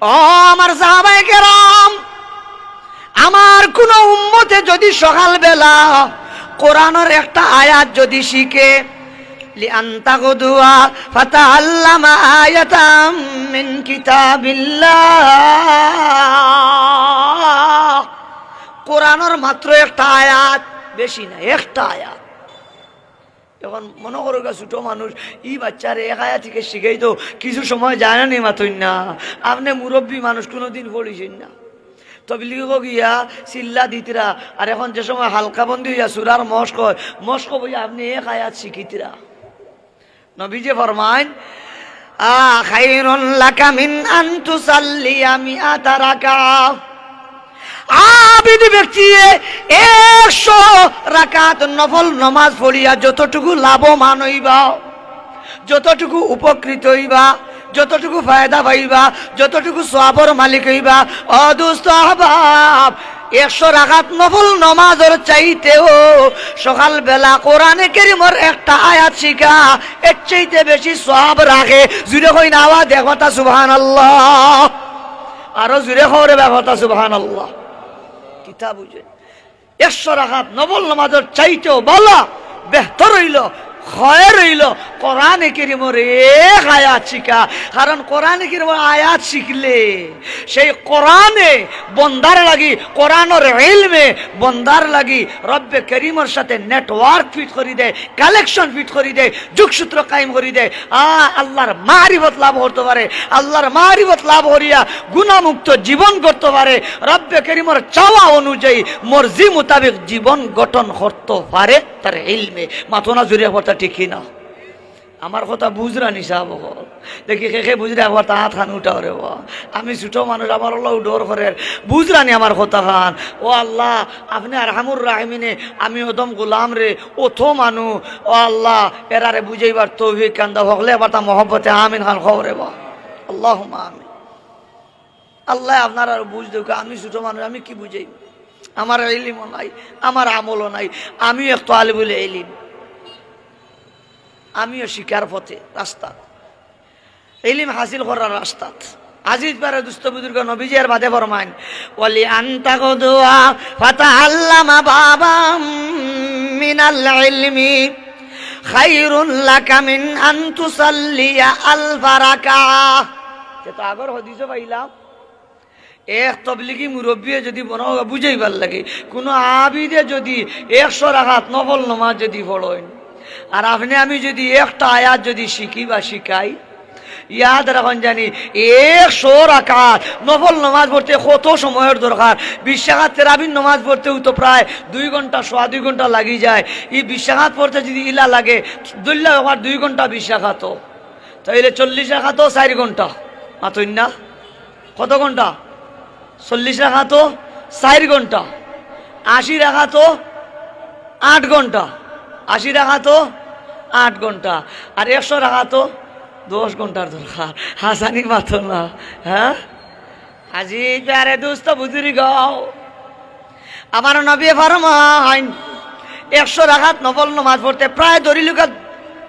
আমার সাহাবাই কেরাম, আমার কোন উম্মতে যদি সকালবেলা কোরআনের একটা আয়াত যদি শিখে কোরআনের মাত্র একটা আয়াত, বেশি না, একটা আয়াত। এখন মনে করো গা, ছোট মানুষ, ই বাচ্চারে এক আয়া থেকে শিখেই তো কিছু সময় যায় না নি মাতই না আপনি মুরব্বী মানুষ কোনোদিন পড়িছেন না। তবলিগ গিয়া চিল্লা দিতিরা। আর এখন যে সময় হালকা বন্দি হইয়া সুরার মস্ক মস্ক বইয়া আপনি এক আয়াত শিখিতিরা। নবীজে ফরমাইন, আ খাইরুন লাকা মিন আন তুসাল্লিয়া মিআতা রাকা আবিদ ব্যক্তি একশো রাকাত নফল নমাজ পড়িয়া যতটুকু লাভবান হইবা, যতটুকু উপকৃত হইবা, যতটুকু ফায়দা পাইবা, যতটুকু সবর মালিক হইবা অদুস্ত আহবাব, একশো রাখাত নফল নমাজের চাইতেও সকালবেলা কোরআনে কেরিমর একটা আয়াত শিখা, এর চাইতে বেশি সব রাখে। জুড়ে হই না আওয়াজ দেখতা আল্লাহ আরও জুড়ে খবরে ব্যাপারটা সুবহান আল্লাহ কিতাব একশো রাখাত নবল নামাজের চাইতেও বলা বেহতর হইল। খয়ের হইল কোরআনে কিরিমর এক আয়াত শিখা। কারণ কোরআনে কিরিমর আয়াত শিখলে সেই কোরআনে বন্দার লাগি, কোরআনের ইলমে বন্দার লাগি, রব্বে করিমর সাথে নেটওয়ার্ক ফিট করি দেয় কালেকশন ফিট করি দেয় যুগসূত্র কায়েম করি দেয় আ, আল্লাহর মারিবত লাভ করতে পারে, আল্লাহর মারিবত লাভ করিয়া গুণামুক্ত জীবন করতে পারে। রব্বে করিমর চাওয়া অনুযায়ী মর্জি মোতাবেক জীবন গঠন করতে পারে তার ইলমে। মাথনা জুড়ে ঠিক না আমার কথা বুঝরা নিশা বহ দেখি কে বুঝরে একবার তা খান উঠাও রে আমি ছোট মানুষ আমার আল্লাহ ডোর করে বুঝরানি আমার কথা খান ও আল্লাহ, আপনি আর হামুর রাহমিনে আমি ওদম গোলাম রে ওথো মানু ও আল্লাহ এরারে বুঝাইবার তৌফিক, কান্দা হকলে এবার তা মহব্বতে আমিন খান খবরে বা আল্লাহ আমি আল্লাহ আপনার আর বুঝ দেখো আমি ছোট মানুষ আমি কি বুঝাই আমার এলিমও নাই আমার আমলও নাই। আমিও একটু আলিবুল এলিম। আমিও শিকার পথে, রাস্তা। এলিম হাসিল করার রাস্তা। আজিজ বারে দুস্থ বুজুর্গ নবীজিয়ার বাদে ফরমাইন, ওয়ালি আনতা গদুয়া ফাতা আল্লামা বাবা মিনাল ইলমি, খাইরুন লাকা মিন আন তুসাল্লিয়া আলফা রাকা তো আগর হদিস পাইলাম এক তবলিগি মুরব্বীয়ে যদি বুঝাইবার লাগে, কোনো আবিদে যদি একশো রাখাত নফল নমাজ যদি পড়েন। আর আপনি, আমি যদি একটা আয়াত যদি শিখি বা শিখাই, ইয়াদ রাখুন জানি, একশো রাখাত নফল নমাজ পড়তে কত সময়ের দরকার? বিশ্বাঘাত তেরাবিন নমাজ পড়তেও তো প্রায় দুই ঘণ্টা, সোয়া দুই ঘণ্টা লাগি যায়। এই বিশ্বাঘাত পড়তে যদি ইলা লাগে, দুল্লা আমার দুই ঘণ্টা বিশ্বাঘাত তাইলে চল্লিশ রাখাতো চার ঘণ্টা। মাতই না? কত ঘণ্টা? চল্লিশ রাখা তো চার ঘণ্টা। আশি রাখা তো আট ঘণ্টা। আশি টাকা তো, আট ঘণ্টা। আর একশো টাকা তো, দশ ঘণ্টার দরকার। হাসানি মাত্র না হ্যাঁ? আজি প্যারে দুস্ত বুঝুরি গাও। আমার নবী ফরমাইন, একশো রাখাত নবল নমাজ পড়তে প্রায় দরিলুকা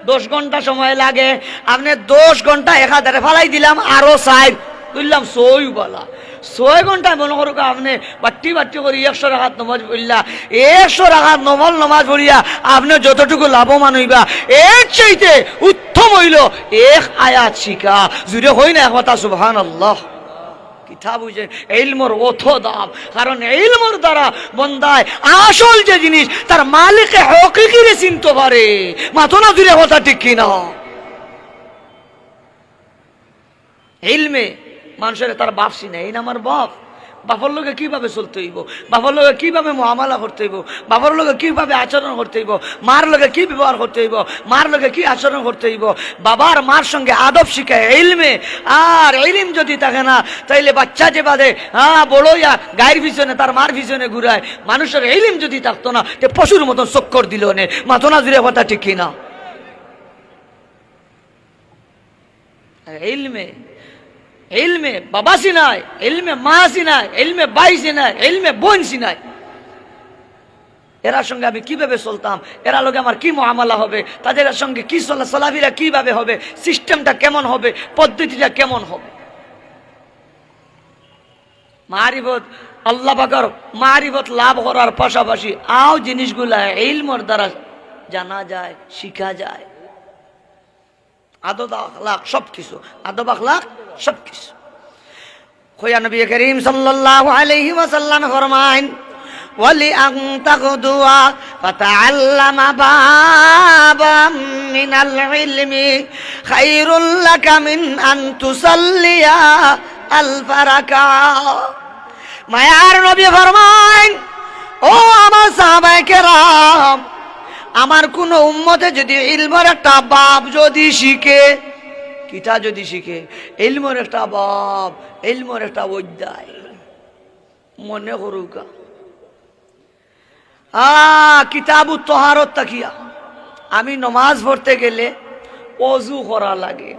দশ ঘণ্টা সময় লাগে। আপনি দশ ঘণ্টা একাধারে ফালাই দিলাম, আরও সাইড। তুললাম সই বলা ছয় ঘন্টায় মনে করুক আপনি বাট্টি বাট্টি করি একশো রাখাত নমাজ পড়লা একশো রাখাত নমল নমাজ পড়িয়া আপনি যতটুকু লাভবান হইবা। এর চাইতে উত্তম হইল এক আয়াত শিকা। জুড়ে হই না একমাতা সুবহান আল্লাহ কিথা বুঝেন এলমর অথ দাম কারণ এলমর দ্বারা বন্দায় আসল যে জিনিস, তার মালিকে হকিকিরে চিনতে পারে। মাথো না জুড়ে কথা ঠিক কিনা। এলমে মানুষের তার বাপ চিনে, এই না আমার বাপ। বাপর লোকে কীভাবে চলতে হইব? বাপর লোকে কীভাবে মহামালা করতে হইব? বাপর লোকে কীভাবে আচরণ করতে হইব? মার লোকে কি ব্যবহার করতে হইব? মার লোকে কি আচরণ করতে হইব? বাবার মার সঙ্গে আদব শিখায় এলমে আর এলিম যদি থাকে না, তাইলে বাচ্চা যে বাদে হ্যাঁ বড়ইয়া গায়ের পিছনে, তার মার পিছনে ঘুরায়। মানুষের এলিম যদি থাকতো না, তে পশুর মতন চক্কর দিল নে। মাথনা জুড়ে কথা ঠিক কিনা? এলমে এলমে বাবা সিনায় এলমে মা সিনায় এলমে বাই সিনায় এলমে বোন সিনায় এরা সঙ্গে আমি কীভাবে চলতাম? এরা লোকে আমার কি মহামালা হবে? তাদের সঙ্গে কি চলা চলাফেরা কীভাবে হবে? সিস্টেমটা কেমন হবে? পদ্ধতিটা কেমন হবে? মারিফত, আল্লাহ পাকর মারিফত লাভ করার পাশাপাশি আও জিনিসগুলা ইলমর দ্বারা জানা যায়, শিখা যায়। আদব আখলাক সব কিছু আদব আখলাক সব কিছু। খোয়া নবী করিম সাল্লাল্লাহু আলাইহি ওয়াসাল্লাম ফরমাইন, ওয়ালি আন তাগদুয়া ফাতাআল্লামা বাবাম মিনাল ইলমি খায়রুল লাকা মিন আন তুসাল্লিয়া আলফ রাকাত মায়ার নবী ফরমাইন, ও আমার সাহাবায়ে কেরাম, আমার কোন উম্মতে যদি ইলমের একটা বাপ যদি শিখে কিতা যদি শিখে, ইলমের একটা বাপ, ইলমের একটা অধ্যায়। মনে করুকা। আ কিতাবু তহারত তাকিয়া। আমি নমাজ পড়তে গেলে অজু করা লাগে।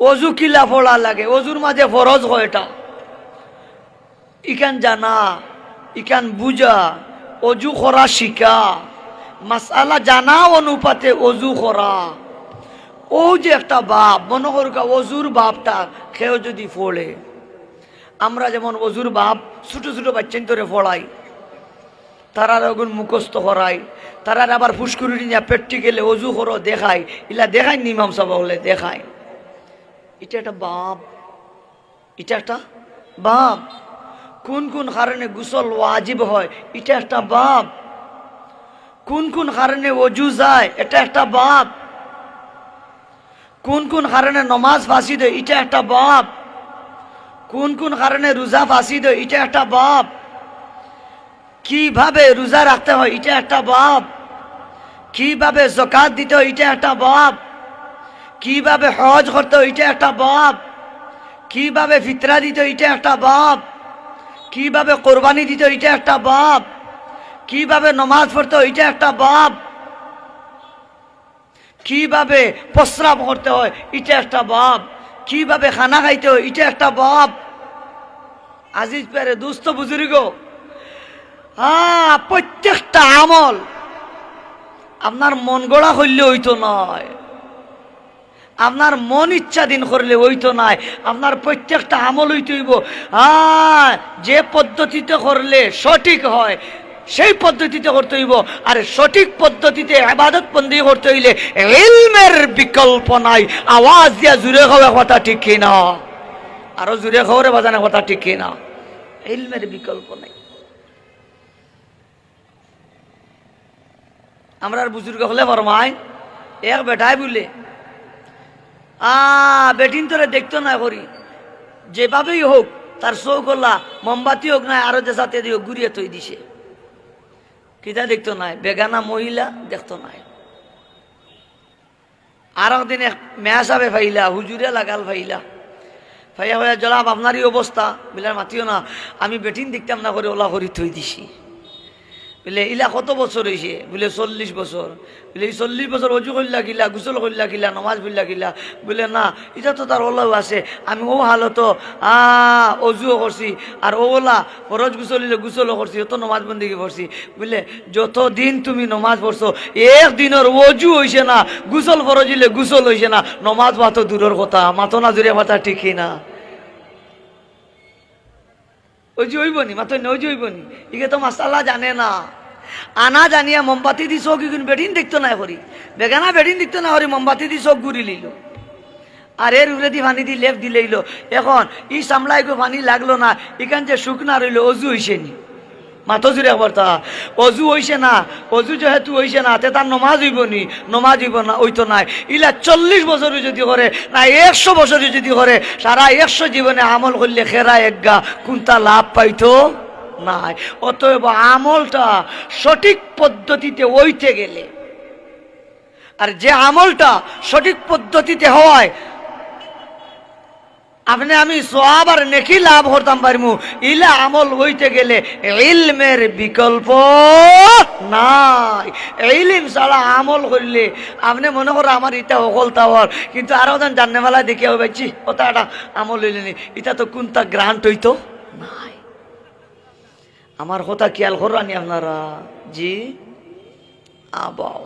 অজু কিলা পড়া লাগে। অজুর মাঝে ফরজ হয় এটা। ইখান জানা, ইখান বুঝা, অজু করা শিখা। মাসালা জানা অনুপাতে অজু করা। ও যে একটা বাপ, মনে করুকা অজুর বাপটা, খেয়েও যদি ফোড়ে আমরা যেমন অজুর বাপ, ছোট ছোট বাচ্চান ধরে ফোড়াই তারার ওগুন মুখস্থ করাই তারার আবার ফুসকুরি নিয়ে পেটটি গেলে অজু করো, দেখায়। ইলা দেখায় নিমাম সাহেব হলে দেখায়। এটা একটা বাপ। এটা একটা বাপ। কোন কোন কারণে গুসল ওয়াজিব হয়, এটা একটা বাপ। কোন কোন কারণে অজু যায়, এটা একটা বাপ। কোন কোন কারণে নমাজ ফাঁসি দেয়, এটা একটা বাপ। কোন কোন কারণে রোজা ফাঁসি দেয়, এটা একটা বাপ। কীভাবে রোজা রাখতে হয়, এটা একটা বাপ। কীভাবে জকাত দিতে হয়, এটা একটা বাপ। কীভাবে হজ করতে হয়, এটা একটা বাপ। কীভাবে ফিতরা দিতে এটা একটা বাপ। কীভাবে কোরবানি দিতে এটা একটা বাপ। কীভাবে নমাজ পড়তে এটা একটা বাপ। কীভাবে প্রস্রাব করতে হয়, এটা একটা বাপ। কীভাবে খানা খাইতে হয়, এটা একটা বাপ। আজিজ পেরে দুস্থ বুজুর্গ। প্রত্যেকটা আমল আপনার মন গড়া করলে হইতো নয়। আপনার মন ইচ্ছাধীন করলে হইতো নাই আপনার প্রত্যেকটা আমল হইতে হইব। হ্যাঁ যে পদ্ধতিতে করলে সঠিক হয় সেই পদ্ধতিতে করতে হইব আর সঠিক পদ্ধতিতে আবাদত বন্দি করতে হইলে এলমের বিকল্প নাই। আওয়াজ দিয়া জুড়ে খাওয়া কথা ঠিক কিনা আরও জুড়ে খাওয়ারে বাজানো কথা ঠিক কিনা এলমের বিকল্প নাই। আমরা আর বুজুর্গ হলে ফরমাই, এক বেটাই বলে, আ, বেটিন তোরে দেখতো না করি। যেভাবেই হোক, তার চৌকল্লা মোমবাতি হোক না, আরও যে সাথে দিও ঘুরিয়ে থই দিছে। কিতা দেখতো নাই? বেগানা মহিলা দেখতো নাই। আর একদিন এক মেয়া সাবে ফাইলা, হুজুরে লাগাল ফাইলা। ফাইয়া ফাইয়া জলাব আপনারই অবস্থা বিলার মাতিও না, আমি বেটিন দেখতাম না, করে ওলা করি থই দিছি। বলে, ইলা কত বছর হয়েছে বলে, চল্লিশ বছর বলে, এই চল্লিশ বছর অজু করলা কিলা, গুসল করলা কিলা, নমাজ পড়লা কিলা? বলে, না এটা তো তার ওলাও আছে। আমি ও হালতো, আ, অজুও করছি আর ও ওলা ফরজ গুসলিলে গুসলও করছি অত নমাজ বন্দিকে পড়ছি বলে, যত দিন তুমি নমাজ পড়ছো একদিনের অজু হয়েছে না, গুসল ফরজিলে গুসল হয়েছে না, নমাজ মাতো দূরের কথা মাতো না দূরে মাথা ঠিকই না। ওই যে ওইবনি মাত্র ওই যে ওইবনি ইকে তো মাসাল্লা জানে না। আনা জানিয়া মোমবাতি দিস কিন্তু বেডিন দেখতো না হরি। বেগানা বেডিন দেখতো না হরি, মোমবাতি দিস ঘুরি লিল আর এর উড়ে দি পানি দি লেপ দিলেইল এখন, ই সামলাই গো পানি লাগল না। এখান যে শুকনা রইল, অজু হইসেনি মাথো জুড়ে তা। অজু হইছে না, অজু যেহেতু হইছে না, তে তার নমাজ হইব নি, নমাজ হইব না ওইতো নাই। ইলা চল্লিশ বছরে যদি করে না একশো বছরে যদি করে সারা একশো জীবনে আমল করলে খেরা একগা কোনটা লাভ পাইতো? নাই। অতএব আমলটা সঠিক পদ্ধতিতে ওইতে গেলে। আর যে আমলটা সঠিক পদ্ধতিতে হওয়ায় আপনি আমি সব আর নেকি লাভ করতাম পারমু। ইলা আমল হইতে গেলে ইলমের বিকল্প নাই। ইলিম ছাড়া আমল করলে আপনি মনে করো আমার ইটা অকল তাওয়ার। কিন্তু আরও যেন দেখে হবে, ছি, ওটা একটা আমল হইলেনি এটা তো কোনটা গ্রান্ট হইতো? নাই। আমার কথা খেয়াল করানি আপনারা। জি, আবাও।